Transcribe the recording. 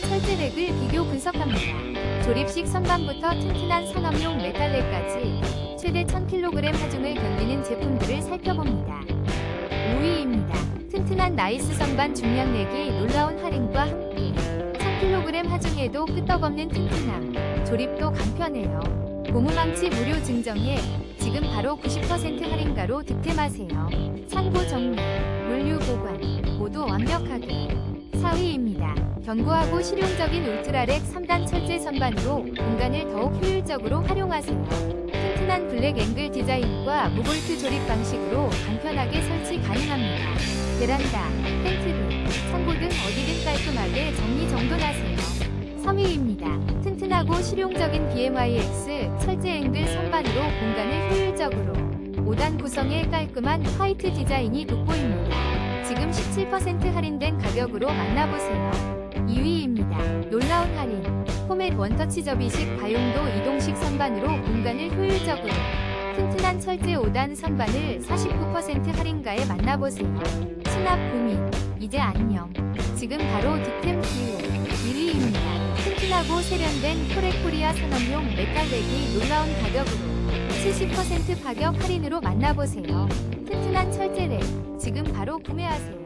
철제렉을 비교 분석합니다. 조립식 선반부터 튼튼한 산업용 메탈렉까지 최대 1000kg 하중을 견디는 제품들을 살펴봅니다. 5위입니다. 튼튼한 나이스 선반 중량 내기 놀라운 할인과 함께 1000kg 하중에도 끄떡없는 튼튼함, 조립도 간편해요. 고무망치 무료 증정에 지금 바로 90% 할인가로 득템하세요. 창고 정리, 물류 보관 모두 완벽하게 4위입니다. 견고하고 실용적인 울트라렉 3단 철제 선반으로 공간을 더욱 효율적으로 활용하세요. 튼튼한 블랙 앵글 디자인과 무볼트 조립 방식으로 간편하게 설치 가능합니다. 베란다, 텐트룸, 창고 등 어디든 깔끔하게 정리정돈하세요. 3위입니다. 튼튼하고 실용적인 BMIX 철제 앵글 선반으로 공간을 효율적으로 5단 구성의 깔끔한 화이트 디자인이 돋보입니다. 지금 17% 할인된 가격으로 만나보세요. 2위입니다. 놀라운 할인. 포맷 원터치 접이식 가용도 이동식 선반으로 공간을 효율적으로 튼튼한 철제 5단 선반을 49% 할인가에 만나보세요. 수납 고민. 이제 안녕. 지금 바로 득템 기회. 1위입니다. 튼튼하고 세련된 코레코리아 산업용 메탈렉이 놀라운 가격으로 70% 가격 할인으로 만나보세요. 튼튼한 철제렉 지금 바로 구매하세요.